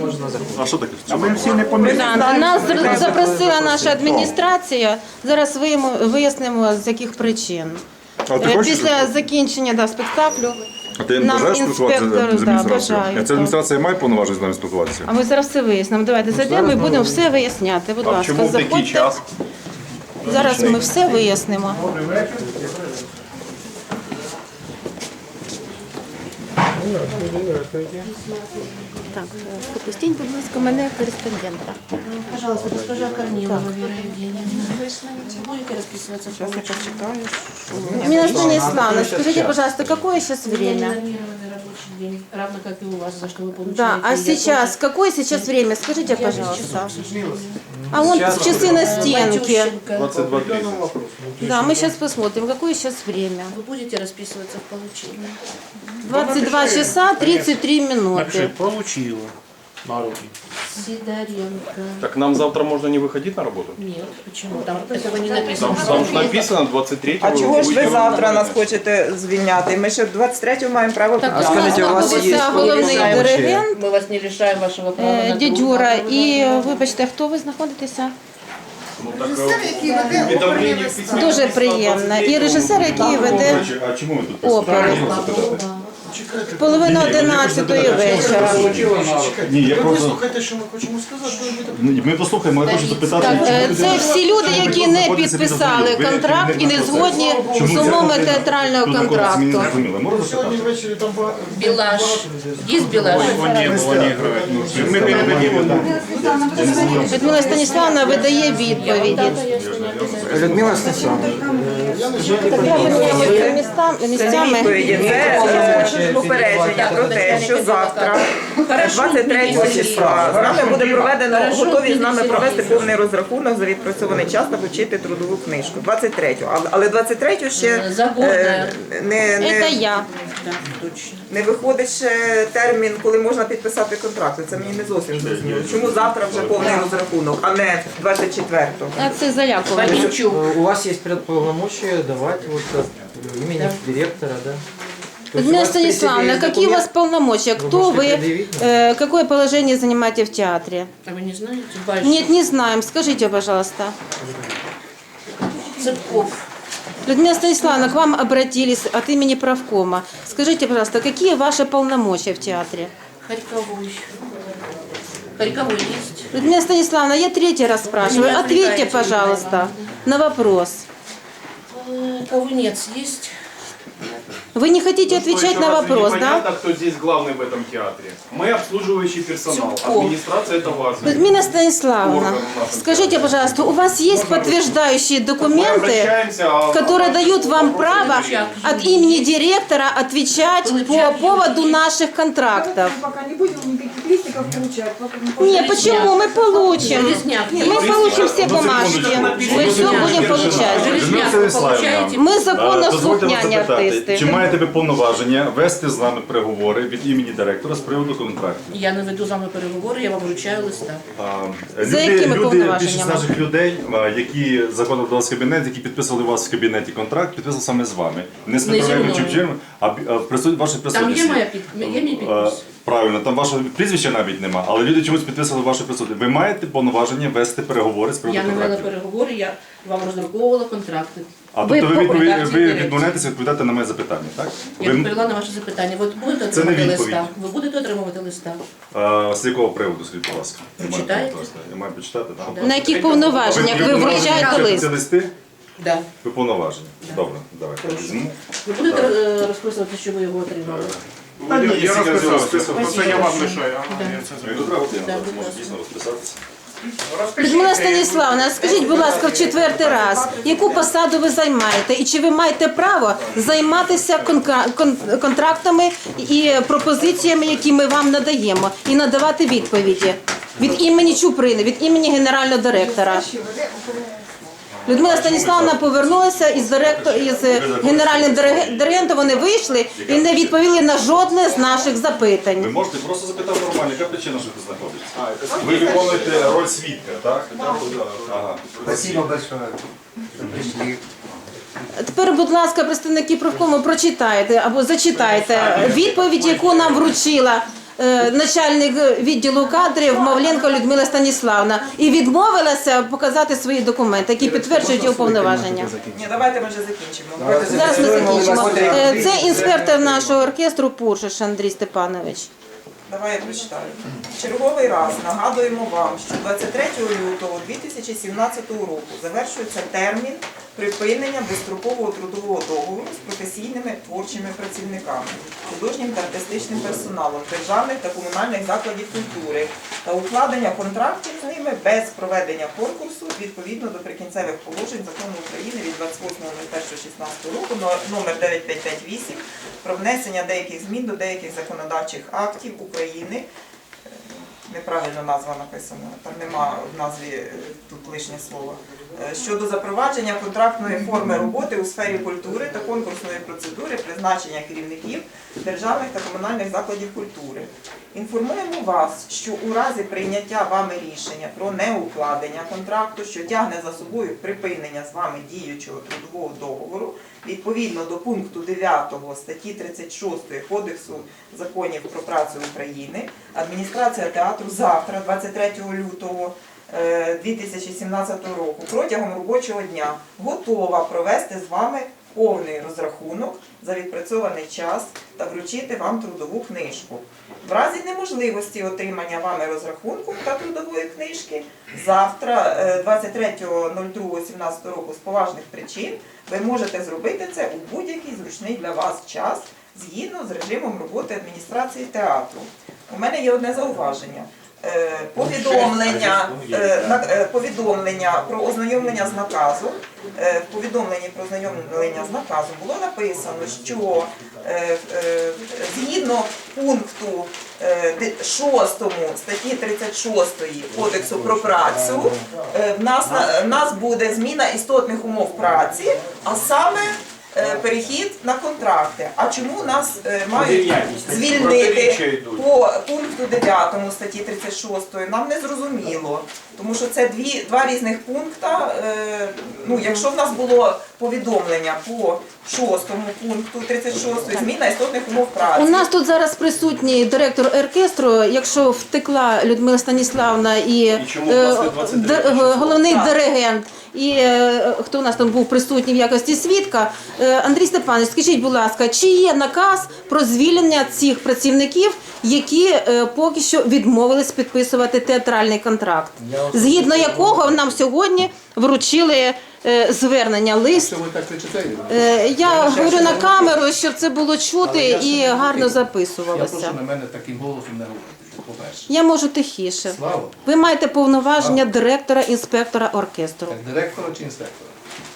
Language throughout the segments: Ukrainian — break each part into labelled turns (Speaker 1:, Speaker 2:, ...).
Speaker 1: можна заходити.
Speaker 2: А що таке?
Speaker 3: А ми всі не помиляємо.
Speaker 4: Нас запросила наша адміністрація. Зараз вияснимо, з яких причин.
Speaker 2: А ти
Speaker 4: Е,
Speaker 2: хочеш?
Speaker 4: Після закінчення да, спектаклю.
Speaker 2: А ти
Speaker 4: нам
Speaker 2: бажаєш спілкуватися з адміністрацією?
Speaker 4: бажаю,
Speaker 2: А Ця
Speaker 4: так.
Speaker 2: адміністрація має повноважень з нами спілкуватися?
Speaker 4: А ми зараз все вияснимо. Давайте зайдемо і будемо все виясняти. Будь ласка,
Speaker 5: чому в такий
Speaker 4: заходьте.
Speaker 5: час?
Speaker 4: Зараз ми все вияснимо. Так, пропустіть, будь ласка, мене кореспондента.
Speaker 6: Пожалуйста, госпожа Корнилова Вера Евгеньевна. Будете расписываться в получасу?
Speaker 4: Мина Станиславовна, скажите, пожалуйста, какое сейчас время?
Speaker 6: Рабочий день, равно как и у вас, за что вы получаете.
Speaker 4: Да, а
Speaker 6: Я
Speaker 4: сейчас, какое сейчас время? Скажите,
Speaker 6: тоже- я
Speaker 4: пожалуйста. А вон часы на стенке.
Speaker 6: Батюшенька,
Speaker 5: 22.30.
Speaker 4: Да, мы сейчас посмотрим, какое сейчас время.
Speaker 6: Вы будете расписываться в получении?
Speaker 4: 22 часа 33 минуты.
Speaker 1: Получила на руки.
Speaker 6: Сидоренко.
Speaker 5: Так нам завтра можно не выходить на работу?
Speaker 6: Нет, почему? Там этого не написано.
Speaker 5: Там, там же написано 23
Speaker 7: А чого ж ви завтра нас хочете звільняти? Ми ще 23-го маємо право
Speaker 4: Так, у
Speaker 7: підписати.
Speaker 4: нас
Speaker 1: скажіть, у вас
Speaker 4: знаходиться
Speaker 1: є
Speaker 4: головний
Speaker 1: поліцейські?
Speaker 4: диригент,
Speaker 6: Мы вас не лишаем вашего права
Speaker 4: е,
Speaker 6: на труд.
Speaker 4: дядюра. І, вибачте, хто ви знаходитеся? Дуже приємно. І режисер, який веде
Speaker 2: А чому ви тут
Speaker 4: оперу. Половина одинадцятої вечора.
Speaker 2: Ні, я
Speaker 8: Ви
Speaker 2: просто...
Speaker 8: вислухайте, що ми хочемо сказати, ви будете
Speaker 2: Ні, Ми послухаємо, я хочу запитати.
Speaker 4: Так, е, це всі люди, які не підписали контракт і не згодні з умовами театрального контракту.
Speaker 2: Можна
Speaker 8: сьогодні
Speaker 2: запитати?
Speaker 8: ввечері там ба-
Speaker 6: Билаш. Есть Билаш?
Speaker 5: Они, они играют.
Speaker 3: Ми передадимо.
Speaker 4: Людмила Станіславна видає відповіді.
Speaker 1: Людмила Станіславовна,
Speaker 4: Міняємося міста-
Speaker 7: Це
Speaker 4: місцями.
Speaker 7: відповіді. Це е, попередження про те, що завтра, 23 числа, з нами буде проведено, готові з нами провести повний розрахунок за відпрацьований час та вчити трудову книжку. 23-го. Але- Але 23 ще е, не,
Speaker 4: Це
Speaker 7: не,
Speaker 4: я.
Speaker 7: Не виходить ще термін, коли можна підписати контракт. Це мені не зовсім зрозуміло. Чому завтра вже повний розрахунок, а не 24-го?
Speaker 4: А це залякування.
Speaker 6: Ваничук.
Speaker 1: у вас есть полномочия давать вот от имени директора, да?
Speaker 4: Людмила Станиславовна, какие у вас полномочия? Кто вы? э, Какое положение занимаете в театре?
Speaker 6: А вы не знаете? Бальш.
Speaker 4: Нет, не знаем. Скажите, пожалуйста.
Speaker 6: Цыпков.
Speaker 4: Людмила Станиславовна, к вам обратились от имени правкома. Скажите, пожалуйста, какие ваши полномочия в театре?
Speaker 6: Харьковой. Харьковой есть?
Speaker 4: Людмила Станиславовна, я третий раз спрашиваю. Ответьте, пожалуйста, на вопрос.
Speaker 6: Э, Ковынец есть?
Speaker 4: Вы не хотите отвечать на вопрос, да?
Speaker 5: Непонятно, кто здесь главный в этом театре. Мы обслуживающий персонал.
Speaker 6: Цюпков.
Speaker 5: Администрация это важно.
Speaker 4: Людмила Станиславовна,
Speaker 5: Орган у нас
Speaker 4: скажите, пожалуйста, у вас есть подтверждающие
Speaker 5: Мы
Speaker 4: документы,
Speaker 5: обращаемся, а-
Speaker 4: которые дают вам право от имени директора отвечать по поводу наших контрактов?
Speaker 9: Пока не будем никаких листиков получать. Пока не
Speaker 4: Не, почему? Мы получим.
Speaker 6: Железняк
Speaker 4: Мы
Speaker 6: есть?
Speaker 4: получим все бумажки. Мы все будем получать.
Speaker 6: Железняк вы получаете?
Speaker 4: Мы
Speaker 2: Е,
Speaker 4: законослухняні
Speaker 2: дозвольте вас запитати,
Speaker 4: артисти.
Speaker 2: Чи маєте ви повноваження вести з нами переговори від імені директора з приводу контракту?
Speaker 6: Я не веду з вами переговори, я вам вручаю листа.
Speaker 2: А,
Speaker 4: За
Speaker 2: люди,
Speaker 4: якими
Speaker 2: люди,
Speaker 4: повноваженнями?
Speaker 2: більшість наших людей, а, які заходили до вас в кабінет, які підписували у вас в кабінеті контракт, підписали саме з вами. Не з
Speaker 6: Не зі
Speaker 2: Петром
Speaker 6: мною.
Speaker 2: Чепчином, а бі- а в присут... вашій
Speaker 6: Там
Speaker 2: присутності.
Speaker 6: є моя під... є мій
Speaker 2: А,
Speaker 6: підпис.
Speaker 2: Правильно, там вашого прізвища навіть нема, але люди чомусь підписали вашу присутність. Ви маєте повноваження вести переговори з приводу
Speaker 6: Я не вела
Speaker 2: контрактів.
Speaker 6: переговори, я вам роздруковувала контракти.
Speaker 2: А
Speaker 4: Ви
Speaker 2: тобто ви,
Speaker 4: по-
Speaker 2: відпові...
Speaker 6: редакції
Speaker 2: ви відмовляєтеся відповідати на моє запитання, так?
Speaker 6: Я
Speaker 2: Ви
Speaker 6: відповіла на ваше запитання. Ви будете
Speaker 2: Це не
Speaker 6: отримувати
Speaker 2: відповідь.
Speaker 6: листа? Ви будете отримувати листа?
Speaker 2: а, з якого приводу, скажіть, будь ласка? Я маю. Я маю почитати, так?
Speaker 4: На яких повноваженнях ви вручаєте лист?
Speaker 2: Ці листи?
Speaker 6: Да.
Speaker 2: Ви повноважені. Добре, давайте. Візьму.
Speaker 6: Ви будете е, розписувати, що ви його отримали?
Speaker 2: Та ні,
Speaker 3: Я
Speaker 2: якщо
Speaker 3: розписався.
Speaker 2: розписував,
Speaker 3: Просто я вам я це зроблю.
Speaker 2: розписатися.
Speaker 4: Людмила Станіславовна, скажіть, будь ласка, в четвертий раз, яку посаду ви займаєте і чи ви маєте право займатися конка- кон- контрактами і пропозиціями, які ми вам надаємо, і надавати відповіді від імені Чуприни, від імені генерального директора? Людмила Станіславовна повернулася із директор із генеральним дирег- диригентом. Вони вийшли і не відповіли на жодне з наших запитань.
Speaker 2: Ви можете просто запитати нормально, яка причина, що ти знаходишся? Ви виконуєте роль свідка, так? Ага.
Speaker 1: Спасибо большое.
Speaker 4: Тепер, будь ласка, представники профкому, прочитайте або зачитайте відповідь, яку нам вручила е, начальник відділу кадрів Мавленко Людмила Станіславна і відмовилася показати свої документи, які підтверджують його повноваження.
Speaker 7: Ні, давайте ми вже закінчимо.
Speaker 4: Зараз ми закінчимо. Е, Це інспектор нашого оркестру Пуршиш Андрій Степанович.
Speaker 7: Давай я прочитаю. Черговий раз нагадуємо вам, що 23 лютого 2017 року завершується термін припинення безстрокового трудового договору з професійними творчими працівниками, художнім та артистичним персоналом державних та комунальних закладів культури та укладення контрактів з ними без проведення конкурсу відповідно до прикінцевих положень закону України від 28.01.16 року но- номер 9558 про внесення деяких змін до деяких законодавчих актів України. Е, Неправильно назва написана, там нема в назві е, тут лишнє слово. Е, Щодо запровадження контрактної форми роботи у сфері культури та конкурсної процедури призначення керівників державних та комунальних закладів культури. Інформуємо вас, що у разі прийняття вами рішення про неукладення контракту, що тягне за собою припинення з вами діючого трудового договору, відповідно до пункту 9 статті 36 Кодексу законів про працю України, адміністрація театру завтра, 23 лютого е, 2017 року, протягом робочого дня готова провести з вами повний розрахунок за відпрацьований час та вручити вам трудову книжку. В разі неможливості отримання вами розрахунку та трудової книжки завтра, е, 23.02.17 року, з поважних причин, ви можете зробити це у будь-який зручний для вас час згідно з режимом роботи адміністрації театру. У мене є одне зауваження. Е, Повідомлення, е, е, повідомлення про ознайомлення з наказом. Е, В повідомленні про ознайомлення з наказом було написано, що згідно пункту е, де- 6 статті 36 Кодексу про працю в нас, на- в нас буде зміна істотних умов праці, а саме перехід на контракти. А чому нас е, мають звільнити по пункту 9 статті 36 нам не зрозуміло. Тому що це дві, два різних пункта. Е, ну, якщо в нас було повідомлення по шостому пункту 36 зміна істотних умов праці.
Speaker 4: У нас тут зараз присутній директор оркестру. Якщо втекла Людмила Станіславна і,
Speaker 2: чому,
Speaker 4: е,
Speaker 2: власне, 23
Speaker 4: д- е, головний
Speaker 7: Так.
Speaker 4: диригент, і е, хто у нас там був присутній в якості свідка, е, Андрій Степанович, скажіть, будь ласка, чи є наказ про звільнення цих працівників, які е, поки що відмовились підписувати театральний контракт, згідно якого нам сьогодні вручили е, звернення лист.
Speaker 10: Кричите?
Speaker 4: Е, Я говорю на камеру, щоб це було чути і гарно
Speaker 10: говорив. Я прошу на мене таким голосом не говорити.
Speaker 4: Я можу тихіше. Ви маєте повноваження директора інспектора оркестру.
Speaker 10: директора чи інспектора?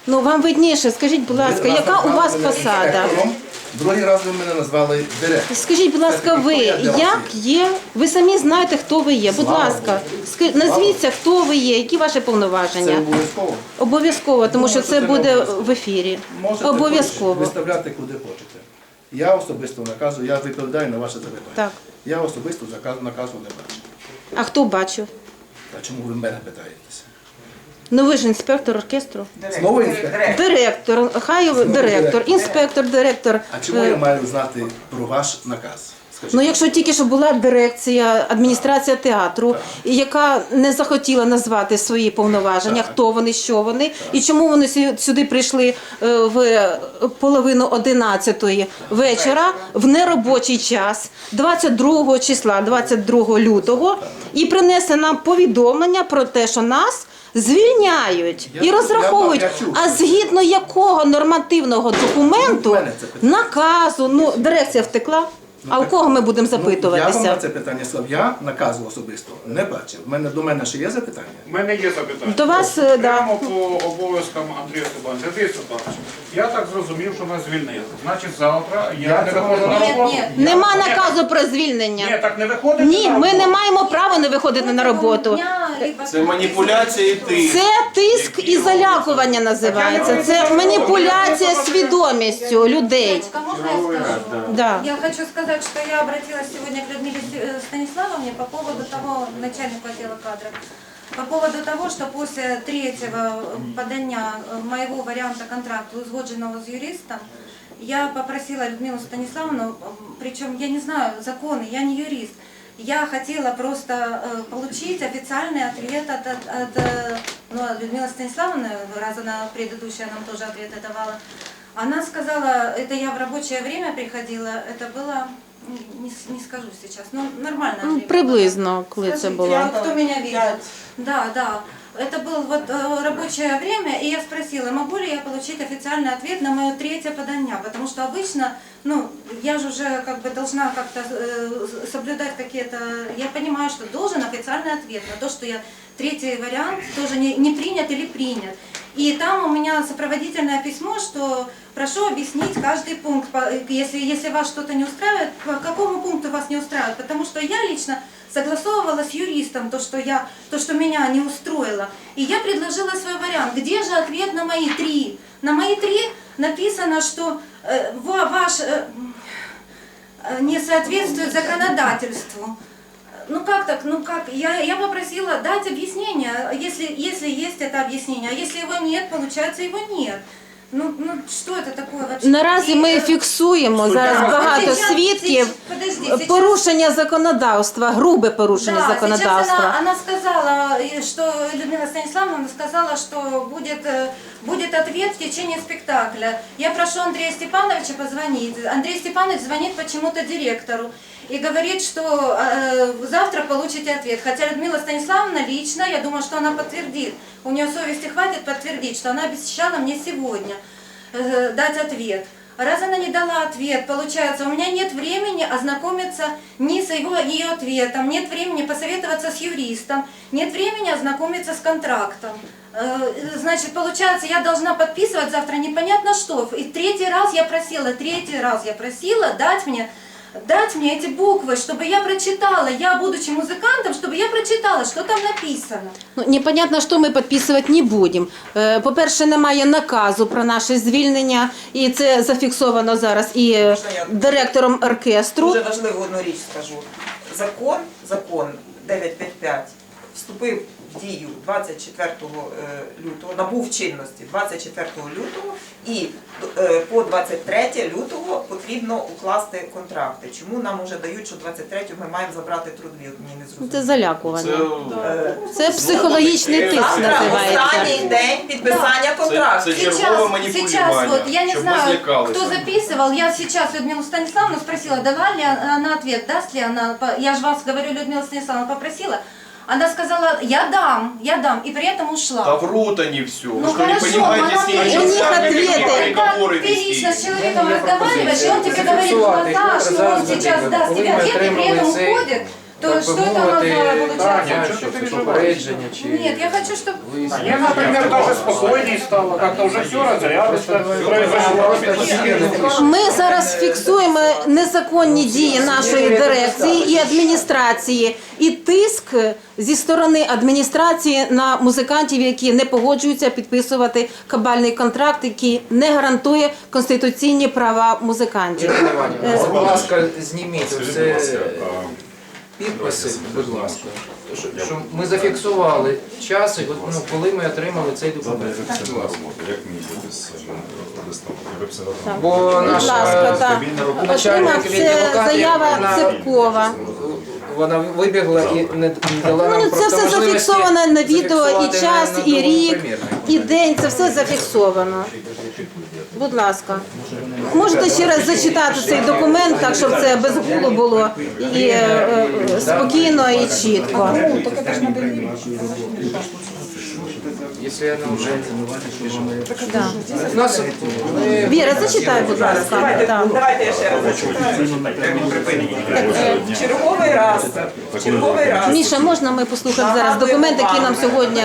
Speaker 4: Ну вам видніше, скажіть, будь ласка,
Speaker 10: раз
Speaker 4: яка у
Speaker 10: назвали
Speaker 4: вас
Speaker 10: мене
Speaker 4: посада?
Speaker 10: інспектором, Другий раз ви мене назвали директором.
Speaker 4: Скажіть, будь ласка, ви
Speaker 10: Хто для вас
Speaker 4: як
Speaker 10: є?
Speaker 4: Ви самі знаєте, хто ви є. Будь
Speaker 10: Слава
Speaker 4: ласка, ска- назвіться, хто ви є, які ваші
Speaker 10: Це
Speaker 4: повноваження.
Speaker 10: обов'язково.
Speaker 4: Обов'язково, тому що
Speaker 10: Думаю,
Speaker 4: це
Speaker 10: що це
Speaker 4: буде в ефірі.
Speaker 10: Можете
Speaker 4: Обов'язково.
Speaker 10: виставляти куди хочете. Я особисто наказу, я відповідаю на ваше запитання.
Speaker 4: Так.
Speaker 10: Я особисто заказу наказу не бачу.
Speaker 4: А хто бачив?
Speaker 10: А чому ви мене питаєтеся?
Speaker 4: Ну ви ж інспектор оркестру.
Speaker 10: Знову інспектор?
Speaker 4: Директор, хай директор, інспектор, директор.
Speaker 10: А чому
Speaker 4: Е,
Speaker 10: я маю знати про ваш наказ?
Speaker 4: Ну, якщо тільки що була дирекція, адміністрація театру, яка не захотіла назвати свої повноваження, хто вони, що вони, і чому вони сю- сюди прийшли е, в половину одинадцятої вечора в неробочий час, 22 числа, 22 лютого, і принесе нам повідомлення про те, що нас. Звільняють і розраховують, а згідно якого нормативного документу, наказу, ну дирекція втекла. А у кого ми будемо
Speaker 10: Ну, я вам
Speaker 4: запитуватися?
Speaker 10: на це питання сказав. Я наказу особисто не бачив. У мене до мене ще є запитання.
Speaker 3: У мене є запитання.
Speaker 4: До вас, да.
Speaker 3: Прямо по обов'язкам Андрія Степановича. Андрій Степанович, я так зрозумів, що нас звільнили. Значить, завтра я,
Speaker 10: Я
Speaker 3: не виходжу на роботу.
Speaker 4: Нема наказу про
Speaker 3: Ні,
Speaker 4: звільнення.
Speaker 3: так не виходить
Speaker 4: Ні,
Speaker 3: на
Speaker 4: ми не маємо права не виходити на роботу.
Speaker 5: Це маніпуляція і тиск.
Speaker 4: Це тиск і залякування називається. Це маніпуляція свідомістю людей.
Speaker 6: Я скажу?
Speaker 4: Да.
Speaker 6: Сказать, что я обратилась сегодня к Людмиле С- Станиславовне по поводу того, начальнику отдела кадров, по поводу того, что после третьего подання э, моего варианта контракта, узгодженного с юристом, я попросила Людмилу Станиславовну, причем я не знаю законы, я не юрист, я хотела просто э, получить официальный ответ от, от, от, э, ну, Людмилы Станиславовны, раз она предыдущая нам тоже ответы давала. Она сказала, это я в рабочее время приходила, это было, не, не скажу сейчас, ну нормально.
Speaker 4: Ну, Приблизно, коли це
Speaker 6: Скажите,
Speaker 4: було.
Speaker 6: а кто меня видит? Да, да. Это было вот э, рабочее время, и я спросила, могу ли я получить официальный ответ на мое третье подання, потому что обычно, ну, я же уже как бы должна как-то э, соблюдать какие-то, я понимаю, что должен официальный ответ на то, что я третий вариант тоже не, не принят или принят. И там у меня сопроводительное письмо, что прошу объяснить каждый пункт, по- если, если вас что-то не устраивает, по какому пункту вас не устраивает, потому что я лично согласовывала с юристом то, что, я, то, что меня не устроило. И я предложила свой вариант. Где же ответ на мои три? На мои три написано, что э, ва- ваш э, э, не соответствует законодательству. Ну как так? Ну как? Я, я попросила дать объяснение, если, если есть это объяснение. А если его нет, получается его нет. Ну, ну что это такое вообще?
Speaker 4: Наразі
Speaker 6: И,
Speaker 4: ми
Speaker 6: э,
Speaker 4: фіксуємо зараз багато
Speaker 6: сейчас-
Speaker 4: свідків
Speaker 6: сейчас- подожди, сейчас-
Speaker 4: порушення законодавства, грубе порушення
Speaker 6: Да, сейчас
Speaker 4: законодавства.
Speaker 6: она, она сказала, и что Людмила Станиславовна сказала, что будет, э, будет ответ в течение спектакля. Я прошу Андрея Степановича позвонить. Андрей Степанович звонит почему-то директору и говорит, что э, завтра получите ответ. Хотя Людмила Станиславовна лично, я думаю, что она подтвердит. У нее совести хватит подтвердить, что она обещала мне сегодня э, дать ответ. Раз она не дала ответ, получается, у меня нет времени ознакомиться ни с его, ее ответом, нет времени посоветоваться с юристом, нет времени ознакомиться с контрактом. Э, Значит, получается, я должна подписывать завтра непонятно что. И третий раз я просила, третий раз я просила дать мне дать мне эти буквы, чтобы я прочитала, я, будучи музыкантом, чтобы я прочитала, что там написано.
Speaker 4: Ну, непонятно, що ми підписувати не будемо. Е, По-перше, немає наказу про наше звільнення, і це зафіксовано зараз і е, директором оркестру.
Speaker 7: Дуже важливу одну річ скажу. Закон, закон 955 вступив в дію 24 е, лютого, набув чинності 24 лютого і е, по 23 лютого потрібно укласти контракти. Чому нам вже дають, що 23 ми маємо забрати трудові? Мені не
Speaker 4: Це залякування.
Speaker 7: Е,
Speaker 4: Це психологічний тиск називається.
Speaker 7: останній день підписання контракту.
Speaker 5: Це чергове маніпулювання,
Speaker 6: сейчас вот, я не
Speaker 5: щоб ми
Speaker 6: знаю,
Speaker 5: злякалися.
Speaker 6: кто записывал, я сейчас Людмилу Станиславовну спросила, дала ли она ответ, даст ли она, я же вас говорю, Людмила Станиславовна попросила, она сказала, я дам, я дам, и при этом ушла.
Speaker 5: Да врут они все.
Speaker 6: Ну
Speaker 5: Вы что, не
Speaker 6: хорошо,
Speaker 5: понимаете, с ними
Speaker 6: но
Speaker 4: у них
Speaker 5: сами
Speaker 4: ответы.
Speaker 5: переговоры
Speaker 6: Как ты лично
Speaker 5: вести?
Speaker 6: с человеком
Speaker 1: Я
Speaker 6: разговариваешь, и он тебе говорит в
Speaker 1: зафіксувати,
Speaker 6: глаза,
Speaker 1: їх
Speaker 6: что он
Speaker 1: зараз
Speaker 6: сейчас
Speaker 1: буде.
Speaker 6: даст тебе
Speaker 1: Коли ми
Speaker 6: ответ, и при этом
Speaker 1: отримали цей,
Speaker 6: уходит, то
Speaker 1: так
Speaker 6: что это
Speaker 1: мовити,
Speaker 6: за получается?
Speaker 1: Це
Speaker 3: переживаєш?
Speaker 1: попередження чи
Speaker 6: Нет, я хочу, чтобы...
Speaker 3: Мне, например, даже спокойнее стало, как-то уже все разрядочно произошло.
Speaker 4: Ми зараз фіксуємо незаконні дії нашої дирекції і адміністрації, і тиск зі сторони адміністрації на музикантів, які не погоджуються підписувати кабальний контракт, який не гарантує конституційні права музикантів.
Speaker 1: Будь ласка, зніміть
Speaker 2: Скажіть,
Speaker 1: оце
Speaker 2: будь ласка, а,
Speaker 1: підписи, будь ласка. Що, що ми зафіксували час, і от, ну, коли ми отримали цей документ.
Speaker 2: як мені буде з е, листом?
Speaker 1: Бо.
Speaker 4: Отримав
Speaker 1: начальник
Speaker 4: це
Speaker 1: відділу кадрів,
Speaker 4: заява
Speaker 1: вона-
Speaker 4: Цепкова.
Speaker 1: Вона вибігла і не, не дала нам
Speaker 4: Ну, це
Speaker 1: просто
Speaker 4: все
Speaker 1: можливості
Speaker 4: зафіксовано на відео і
Speaker 1: зафіксувати
Speaker 4: час,
Speaker 1: на
Speaker 4: і
Speaker 1: другому
Speaker 4: рік,
Speaker 1: примірнику.
Speaker 4: і день. Це все зафіксовано. Будь ласка. Можете ще раз зачитати цей документ, так щоб це без гулу було і е, е, спокійно і чітко. Да.
Speaker 1: Нас
Speaker 4: Віра, зачитай, будь ласка.
Speaker 7: Давайте,
Speaker 4: Да.
Speaker 7: давайте я ще раз зачитаю. Черговий раз. Черговий раз.
Speaker 4: Міша, можна ми послухаємо зараз документ, який нам сьогодні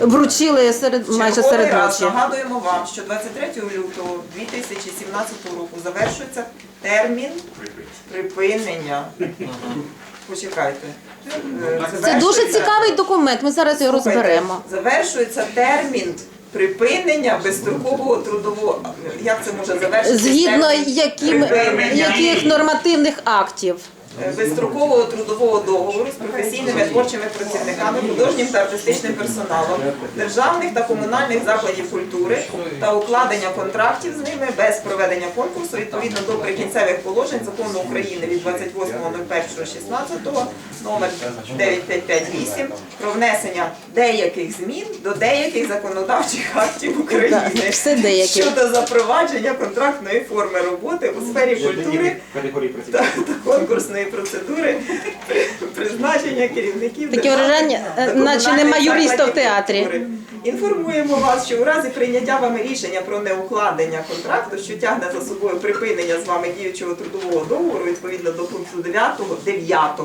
Speaker 4: вручили серед майже серед ночі.
Speaker 7: нагадуємо вам, що 23 лютого 2017 року завершується термін припинення. Почекайте. Е,
Speaker 4: Це дуже цікавий документ. Ми зараз його
Speaker 7: Слухайте,
Speaker 4: розберемо.
Speaker 7: Завершується термін припинення безстрокового трудового. Як це може завершитися?
Speaker 4: Згідно
Speaker 7: термін
Speaker 4: яким,
Speaker 7: припинення?
Speaker 4: яких нормативних актів.
Speaker 7: Безстрокового трудового договору професійними творчими працівниками, художнім та артистичним персоналом державних та комунальних закладів культури та укладення контрактів з ними без проведення конкурсу відповідно до прикінцевих положень закону України від 28.01.16 номер 9558 про внесення деяких змін до деяких законодавчих актів України
Speaker 4: Так, все деякі.
Speaker 7: щодо запровадження контрактної форми роботи у сфері культури та конкурсної процедури призначення керівників
Speaker 4: Таке враження, е, наче нема юриста в театрі.
Speaker 7: Інформуємо вас, що у разі прийняття вами рішення про неукладення контракту, що тягне за собою припинення з вами діючого трудового договору відповідно до пункту 9, 9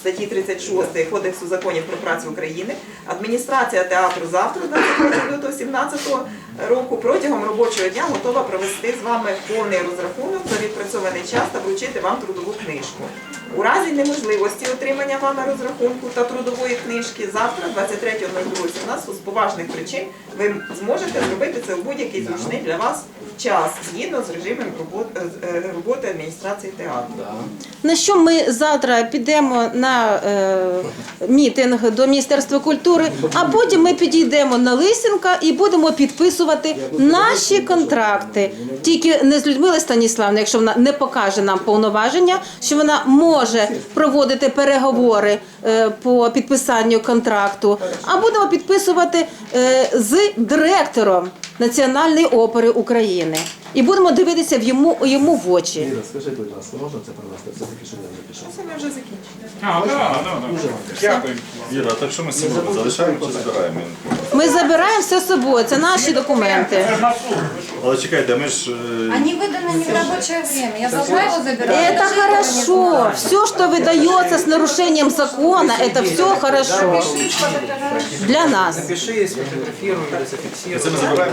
Speaker 7: статті 36 Кодексу законів про працю України, адміністрація театру завтра, 23 лютого 17 року, протягом робочого дня готова провести з вами повний розрахунок за відпрацьований час та вручити вам трудову книжку. У разі неможливості отримання вами розрахунку та трудової книжки завтра, 23.02.17, з поважних причин, ви зможете зробити це у будь-який зручний для вас час, згідно з режимом роботи, е, роботи адміністрації театру.
Speaker 4: На що ми завтра підемо на е, мітинг до Міністерства культури, а потім ми підійдемо на Лисенка і будемо підписувати наші контракти. Тільки не з Людмилою Станіславною, якщо вона не покаже нам повноваження, що вона може проводити переговори е, по підписанню контракту, а будемо підписувати е, з директором Національної опери України. І будемо дивитися в йому, йому в очі.
Speaker 10: Іра, скажіть, будь ласка, можна це провести? Все-таки, щоб я запишу.
Speaker 7: Це ми вже закінчили.
Speaker 3: А, да, да, да. Дякую.
Speaker 2: Іра, так що ми з собою залишаємо чи забираємо?
Speaker 4: Ми забираємо все з собою, це наші документи.
Speaker 3: Це ж на суд. ви що?
Speaker 2: Але чекайте, ми ж... е,
Speaker 6: Они выданы не в рабочее время. Я должна его забирать.
Speaker 4: Это хорошо. Все, что выдается с нарушением закона, это все хорошо. Для нас.
Speaker 1: Напиши, сфотографируй, зафиксируй.
Speaker 2: Це ми забираємо.